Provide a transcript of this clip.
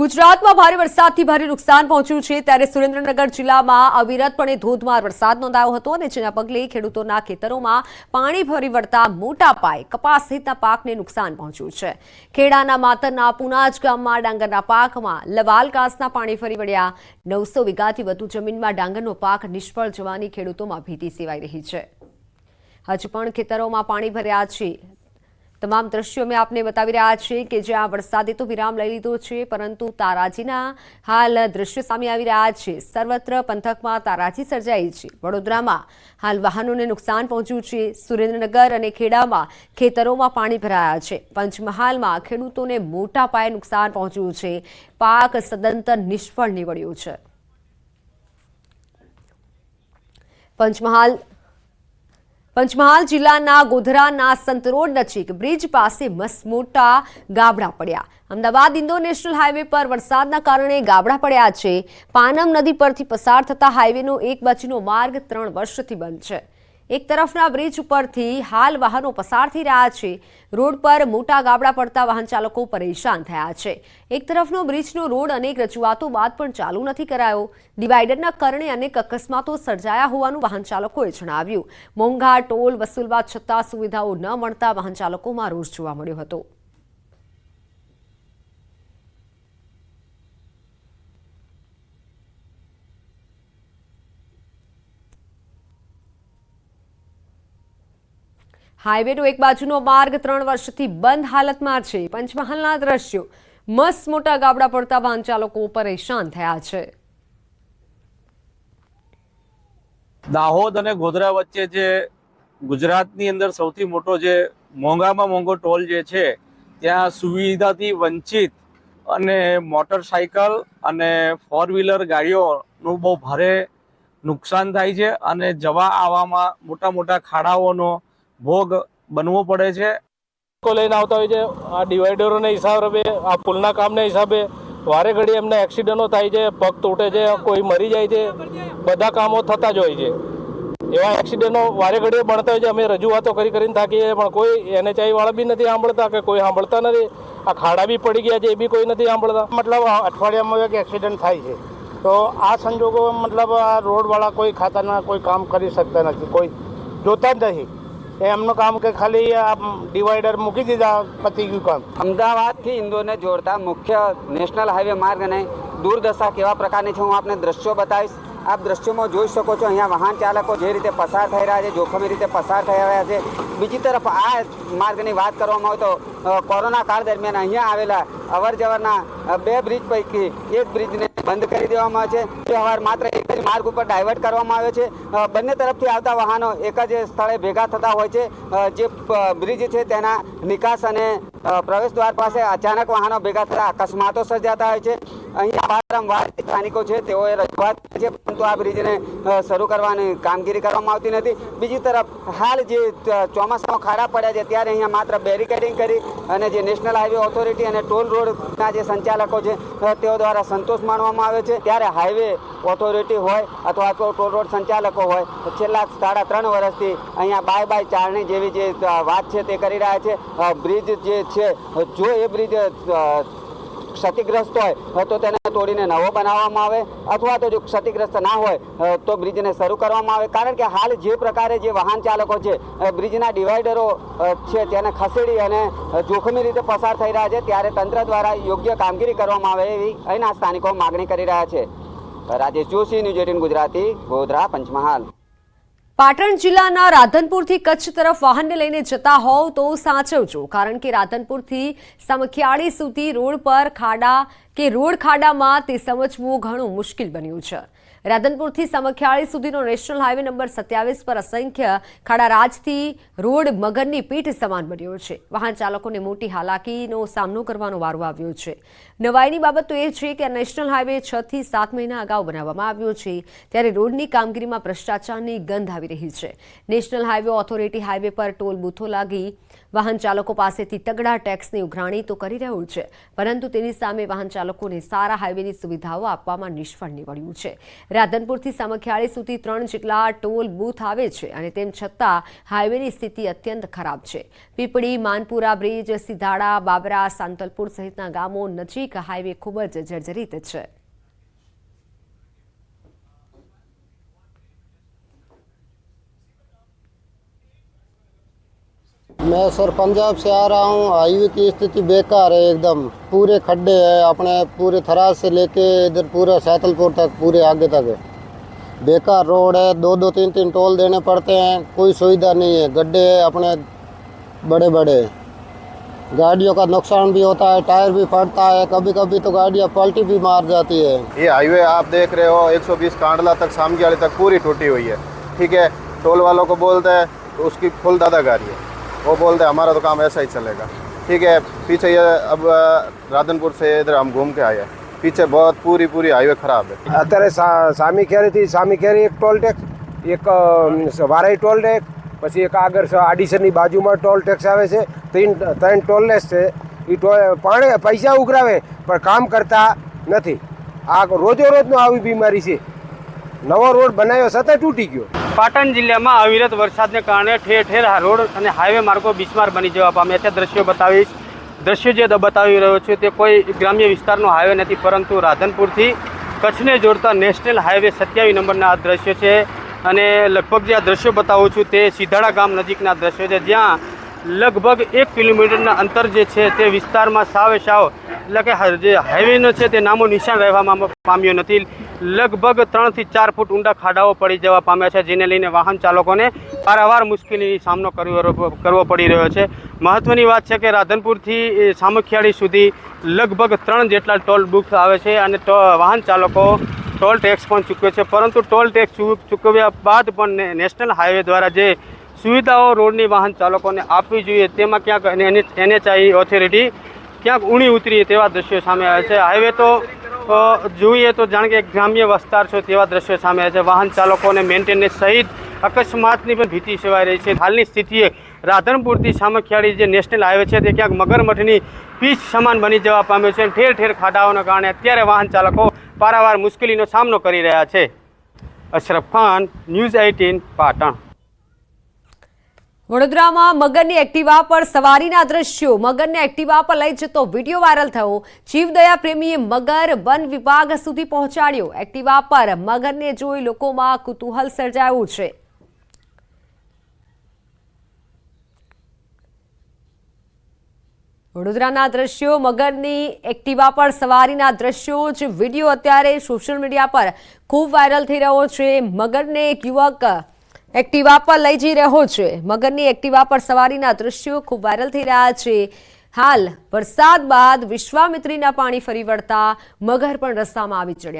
ગુજરાતમાં ભારે વરસાદથી ભારે નુકસાન પહોંચ્યું છે. ત્યારે સુરેન્દ્રનગર જિલ્લામાં અવિરતપણે ધોધમાર વરસાદ નોંધાયો હતો અને જેના પગલે ખેડૂતોના ખેતરોમાં પાણી ભરી વળતા મોટા પાયે કપાસ સહિતના પાકને નુકસાન પહોંચ્યું છે. ખેડાના માતરના પુનાજ ગામમાં ડાંગરના પાકમાં લવાલ કાસના પાણી ફરી વળ્યા. નવસો વીઘાથી વધુ જમીનમાં ડાંગરનો પાક નિષ્ફળ જવાની ખેડૂતોમાં ભીતિ સેવાઈ રહી છે. હજુ પણ ખેતરોમાં પાણી ભર્યા છે. તમામ દ્રશ્યો અમે આપને બતાવી રહ્યા છીએ કે જ્યાં વરસાદે તો વિરામ લઈ લીધો છે, પરંતુ તારાજીના હાલ દ્રશ્યો સામે આવી રહ્યા છે. સર્વત્ર પંથકમાં તારાજી સર્જાઈ છે. વડોદરામાં હાલ વાહનોને નુકસાન પહોંચ્યું છે. સુરેન્દ્રનગર અને ખેડામાં ખેતરોમાં પાણી ભરાયા છે. પંચમહાલમાં ખેડૂતોને મોટા પાયે નુકસાન પહોંચ્યું છે. પાક સદંતર નિષ્ફળ નીવડ્યું છે. પંચમહાલ પંચમહાલ જિલ્લાના ગોધરાના સંતરોડ નજીક બ્રિજ પાસે મસમોટા ગાબડા પડ્યા. અમદાવાદ ઇન્દોર નેશનલ હાઈવે પર વરસાદના કારણે ગાબડા પડ્યા છે. પાનમ નદી પરથી પસાર થતા હાઈવેનો એક બાજુનો માર્ગ ત્રણ વર્ષથી બંધ છે. એક તરફના બ્રિજ ઉપરથી હાલ વાહનો પસાર થઈ રહ્યા છે. રોડ પર મોટા ગાબડા પડતા વાહન ચાલકો પરેશાન થયા છે. એક તરફનો બ્રિજનો રોડ અનેક રજૂઆતો બાદ પણ ચાલુ નથી કરાયો. ડિવાઈડરના કારણે અનેક અકસ્માતો સર્જાયા હોવાનું વાહન ચાલકોએ જણાવ્યું. મોંઘા ટોલ વસૂલવા છતાં સુવિધાઓ ન મળતા વાહન ચાલકોમાં રોષ જોવા મળ્યો હતો. હાઈવેનો એક બાજુનો માર્ગ ત્રણ વર્ષથી બંધ હાલતમાં છે. પંચમહાલના દ્રશ્યો. મસ્ત મોટા ગાબડા પડતા વાહન ચાલકો પરેશાન થયા છે. દાહોદ અને ગોધરા વચ્ચે જે ગુજરાતની અંદર સૌથી મોટો જે મોંઘામાં મોંઘો ટોલ જે છે, ત્યાં સુવિધાથી વંચિત અને મોટરસાયકલ અને ફોર વ્હીલર ગાડીઓનું બહુ ભારે નુકસાન થાય છે અને જવા આવવામાં મોટા મોટા ખાડાઓનો ભોગ બનવો પડે છે. લઈને આવતા હોય છે. આ ડિવાઈડરોના હિસાબે આ પુલના કામના હિસાબે વારે ઘડી એમને એક્સિડન્ટો થાય છે પગ તૂટે છે કોઈ મરી જાય છે. બધા કામો થતા જ હોય છે. એવા એક્સિડન્ટો વારે ઘડીએ બનતા હોય છે. અમે રજૂઆતો કરી કરીને થાકીએ પણ કોઈ એનએચઆઈ વાળા બી નથી સાંભળતા કે કોઈ સાંભળતા નથી. આ ખાડા બી પડી ગયા છે એ બી કોઈ નથી સાંભળતા. મતલબ અઠવાડિયામાં એક એક્સિડન્ટ થાય છે. તો આ સંજોગો મતલબ આ રોડવાળા કોઈ ખાતાના કોઈ કામ કરી શકતા નથી. કોઈ જોતા જ નથી એમનું કામ કે ખાલી આ ડિવાઈડર મૂકી દીધા પતી ગયું કામ. અમદાવાદથી ઇન્દોરને જોડતા મુખ્ય નેશનલ હાઈવે માર્ગ અને દુર્દશા કેવા પ્રકારની છે હું આપને દ્રશ્યો બતાવીશ. આપ દ્રશ્યોમાં જોઈ શકો છો અહીંયા વાહન ચાલકો જે રીતે પસાર થઈ રહ્યા છે, જોખમી રીતે પસાર થઈ રહ્યા છે. બીજી તરફ આ માર્ગની વાત કરવામાં આવે તો કોરોના કાળ દરમિયાન અહીંયા આવેલા અવર જવરના બે બ્રિજ પૈકી એક બ્રિજને બંધ કરી દેવામાં આવે છે. તે માત્ર એક જ માર્ગ ઉપર ડાયવર્ટ કરવામાં આવે છે. બંને તરફથી આવતા વાહનો એક જ સ્થળે ભેગા થતા હોય છે. જે બ્રિજ છે તેના નિકાસ અને પ્રવેશ દ્વાર પાસે અચાનક વાહનો ભેગા થતા અકસ્માતો સર્જાતા હોય છે. અહીંયા વારંવાર સ્થાનિકો છે, તેઓએ રજૂઆત છે, પરંતુ આ બ્રિજને શરૂ કરવાની કામગીરી કરવામાં આવતી નથી. બીજી તરફ, હાલ જે ચોમાસામાં ખાડા પડ્યા છે, ત્યારે અહીંયા માત્ર બેરિકેડિંગ કરી અને જે નેશનલ હાઈવે ઓથોરિટી અને ટોલ રોડના જે સંચાલકો છે તેઓ દ્વારા સંતોષ માનવામાં આવે છે. ત્યારે હાઈવે ઓથોરિટી હોય અથવા તો ટોલ રોડ સંચાલકો હોય છેલ્લા સાડા ત્રણ વર્ષથી અહીંયા બાય બાય ચારણી જેવી જે વાત છે તે કરી રહ્યા છે. બ્રિજ જે છે, જો એ બ્રિજ ક્ષતિગ્રસ્ત હોય તો તેને તોડીને નવો બનાવવામાં આવે અથવા તો જો ક્ષતિગ્રસ્ત ના હોય તો બ્રિજને શરૂ કરવામાં આવે. કારણ કે હાલ જે પ્રકારે જે વાહન ચાલકો છે બ્રિજના ડિવાઈડરો છે તેને ખસેડી અને જોખમી રીતે પસાર થઈ રહ્યા છે, ત્યારે તંત્ર દ્વારા યોગ્ય કામગીરી કરવામાં આવે એવી અહીંના સ્થાનિકો માગણી કરી રહ્યા છે. Rajesh Joshi, news eighteen Gujarati Godhra Panchmahal. Patan જિલ્લાના રાધનપુરથી કચ્છ તરફ વાહનને લઈને જતા હોવ તો સાચવજો. કારણ કે રાધનપુરથી સમખિયાળી સુધી રોડ પર ખાડા કે રોડ ખાડામાં તે સમજવું ઘણું મુશ્કેલ બન્યું છે. રાધનપુરથી સમખિયાળી સુધીનો નેશનલ હાઈવે નંબર સત્યાવીસ પર અસંખ્ય ખાડા રાજથી રોડ મગરની પીઠ સમાન બન્યો છે. વાહન ચાલકોને મોટી હાલાકીનો સામનો કરવાનો વારો આવ્યો છે. નવાઈની બાબત તો એ છે કે નેશનલ હાઈવે છ થી સાત મહિના અગાઉ બનાવવામાં આવ્યો છે. ત્યારે રોડની કામગીરીમાં ભ્રષ્ટાચારની ગંધ આવી રહી છે. નેશનલ હાઈવે ઓથોરિટી હાઈવે પર ટોલ બૂથો લાગી વાહન ચાલકો પાસેથી તગડા ટેક્સની ઉઘરાણી તો કરી રહ્યું છે. પરંતુ તેની સામે વાહન ચાલકોને સારા હાઈવેની સુવિધાઓ આપવામાં નિષ્ફળ નીવડ્યું છે. રાધનપુરથી સામખિયાળી સુધી ત્રણ જેટલા ટોલ બૂથ આવે છે અને તેમ છતાં હાઈવેની સ્થિતિ અત્યંત ખરાબ છે. પીપળી, માનપુરા બ્રિજ સિધાડા બાબરા, સાંતલપુર સહિતના ગામો નજીક હાઈવે ખૂબ જ જર્જરિત છે. मैं सर पंजाब से आ रहा हूँ। हाईवे की स्थिति बेकार है एकदम। पूरे खड्डे हैं अपने, पूरे थराज से लेके इधर पूरा सैतलपुर तक, पूरे आगे तक। है बेकार रोड है, दो दो, तीन तीन टोल देने पड़ते हैं। कोई सुविधा नहीं है। गड्ढे अपने बड़े बड़े गाड़ियों का नुकसान भी होता है, टायर भी फटता है। कभी कभी तो गाड़ियाँ पलटी भी मार जाती है। ये हाईवे आप देख रहे हो 120 कांडला तक सामगियाड़ी तक पूरी टूटी हुई है। ठीक है, टोल वालों को बोलते हैं तो उसकी फुल दादागारी है। वो बोलते हैं हमारा तो काम ऐसा ही चलेगा ठीक है पीछे ये अब अ, राधनपुर से इधर हम घूम के आए हैं पीछे बहुत पूरी पूरी हाईवे खराब है અત્યારે સા- સામી કેરીથી સામી કેરી એક ટોલ ટેક્સ એક અમ, વારાઈ ટોલ ટેક્સ પછી એક આગળ સ- આડીસરની બાજુમાં ટોલ ટેક્સ આવે છે ત્રણ ત્રણ ટોલલેસ છે એ ટોલ પાણી પૈસા ઉઘરાવે પણ કામ કરતા નથી આ રોજો રોજનો આવી બીમારી છે નવો રોડ બનાવ્યો છતાં તૂટી ગયો પાટણ જિલ્લામાં અવિરત વરસાદને કારણે ઠેર ઠેર રોડ અને હાઈવે માર્ગો બિસ્માર બની જવા પામ્યા. છે દ્રશ્યો બતાવીશ. દ્રશ્યો જે બતાવી રહ્યો છું તે કોઈ ગ્રામ્ય વિસ્તારનો હાઈવે નથી, પરંતુ રાધનપુરથી કચ્છને જોડતા નેશનલ હાઈવે સત્યાવીસ નંબરના આ દ્રશ્યો છે. અને લગભગ જે આ દ્રશ્યો બતાવું છું તે સિધાડા ગામ નજીકના દ્રશ્યો છે, જ્યાં લગભગ એક કિલોમીટરના અંતર જે છે તે વિસ્તારમાં સાવે સાવ એટલે કે જે હાઈવેનો છે તે નામો નિશાન રહેવામાં પામ્યો નથી. લગભગ ત્રણથી ચાર ફૂટ ઊંડા ખાડાઓ પડી જવા પામ્યા છે, જેને લઈને વાહન ચાલકોને પારાવાર મુશ્કેલીનો સામનો કરવો પડી રહ્યો છે. મહત્ત્વની વાત છે કે રાધનપુરથી સામખિયાળી સુધી લગભગ ત્રણ જેટલા ટોલ બુક્સ આવે છે અને વાહન ચાલકો ટોલ ટેક્સ પણ ચૂકવે છે. પરંતુ ટોલ ટેક્સ ચૂકવ્યા બાદ પણ નેશનલ હાઈવે દ્વારા જે સુવિધાઓ રોડની વાહન ચાલકોને આપવી જોઈએ, તેમાં ક્યાંક એનએચઆઈ ઓથોરિટી ક્યાંક ઊણી ઉતરી, તેવા દ્રશ્યો સામે આવે છે. હાઈવે તો જોઈએ તો જાણ કે ગ્રામ્ય વિસ્તાર છે તેવા દ્રશ્યો સામે છે. વાહન ચાલકોને મેન્ટેનન્સ સહિત અકસ્માતની પણ ભીતિ સેવાઈ રહી છે. હાલની સ્થિતિએ રાધનપુરથી સામખિયાળી જે નેશનલ હાઈવે છે તે ક્યાંક મગરમઠની પીચ સમાન બની જવા પામ્યો છે ઠેર ઠેર ખાડાઓના કારણે અત્યારે વાહન ચાલકો પારાવાર મુશ્કેલીનો સામનો કરી રહ્યા છે. Ashraf Khan, news eighteen, Patan. વડોદરામાં મગરની એક્ટિવા પર સવારીના દ્રશ્યો. મગરને એક્ટિવા પર લઈ જતો વીડિયો વાયરલ થયો. જીવદયા પ્રેમીએ મગર વન વિભાગ સુધી પહોંચાડ્યો. એક્ટિવા પર મગરને જોઈ લોકોમાં કુતૂહલ સર્જાયું છે. વડોદરાના દ્રશ્યો મગરની એક્ટિવા પર સવારીના દ્રશ્યો જ વીડિયો અત્યારે સોશિયલ મીડિયા પર ખૂબ વાયરલ થઈ રહ્યો છે. મગરને એક યુવક એક્ટિવા પર લઈ જઈ રહ્યો છે. મગરની એક્ટિવા પર સવારીના દ્રશ્યો ખૂબ વાયરલ થઈ રહ્યા છે. હાલ વરસાદ બાદ વિશ્વામિત્રીના પાણી ફરી વળતા મગર પણ રસ્તામાં આવી ચડ્યા